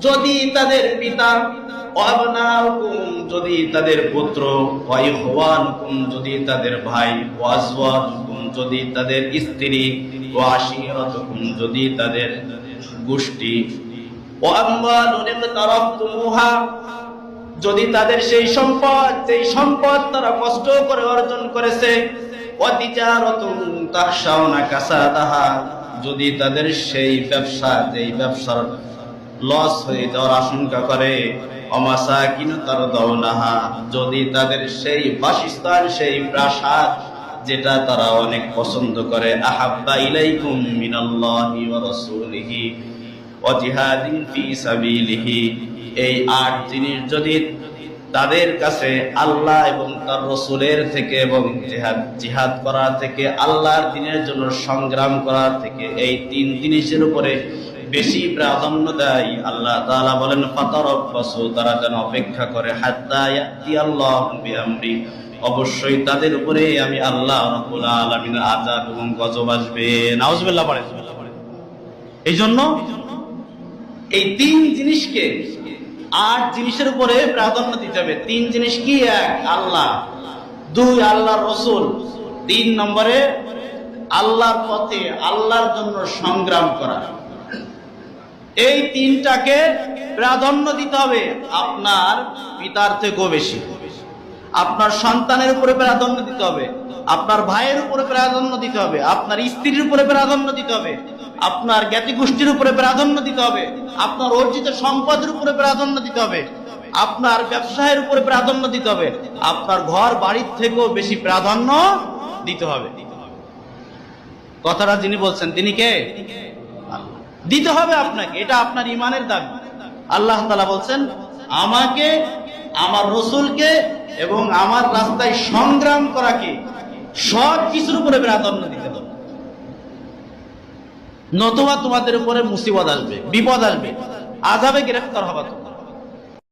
যদি তাদের পিতা যদি তাদের পুত্র যদি তাদের ভাই যদি তাদের স্ত্রী যদি তাদের গোষ্ঠী যদি তাদের সেই সম্পদ সেই সম্পদ তারা কষ্ট করে অর্জন করেছে অতিচারতুন তাহসাউনা কাসাদাহা যদি তাদের সেই ব্যবসা, যেই ব্যবসার লস হয়ে যাওয়ার আশঙ্কা করে, অমাসাকিন তার দৌনাহা যদি তাদের সেই বাসস্থান, সেই প্রাসাদ যেটা তারা অনেক পছন্দ করে, আহাব্বা ইলাইকুম মিনাল্লাহি ওয়া রাসূলিহি ওয়া জিহাদিন ফি সাবিলিহি, এই আট জিনিস যদি তাদের কাছে আল্লাহ এবং তার রসুলের থেকে এবং জেহাদ, জিহাদ করার থেকে, আল্লাহর দিনের জন্য সংগ্রাম করার থেকে এই তিন জিনিসের উপরে বেশি প্রাধান্য দেয় আল্লাহ তাআলা বলেন, ফাতারাব্বাসু তারা যেন অপেক্ষা করে, হাত্তা ইয়াতি আল্লাহ অবশ্যই তাদের উপরে আমি আল্লাহ আযাব এবং গজব আসবে। নাউজুবিল্লাহ এই জন্য এই তিন জিনিসকে আট জিনিসের উপরে প্রাধান্য দিতে হবে। তিন জিনিস কি? এক, আল্লাহ। দুই, আল্লাহর রসুল। তিন নম্বরে, আল্লাহর পথে, আল্লাহর জন্য সংগ্রাম করা। এই তিনটাকে প্রাধান্য দিতে হবে আপনার পিতার থেকেও বেশি। আপনার সন্তানের উপরে প্রাধান্য দিতে হবে। আপনার ভাইয়ের উপরে প্রাধান্য দিতে হবে। আপনার স্ত্রীর উপরে প্রাধান্য দিতে হবে। আপনার জ্ঞাতি গোষ্ঠীর উপরে প্রাধান্য দিতে হবে, আপনার অর্জিত সম্পদের উপরে প্রাধান্য দিতে হবে, আপনার ব্যবসায়ের উপরে প্রাধান্য দিতে হবে, আপনার ঘর বাড়ির থেকেও বেশি প্রাধান্য দিতে হবে। কথাটা যিনি বলছেন, তিনি কে? দিতে হবে আপনাকে, এটা আপনার ইমানের দাবি। আল্লাহ তালা বলছেন, আমাকে, আমার রসুলকে এবং আমার রাস্তায় সংগ্রাম করাকে সব কিছুর উপরে প্রাধান্য দিতে হবে। নতুবা তোমাদের উপরে মুসিবত আসবে বিপদ আসবে। আজাবে গ্রেফতার হবা তোমরা।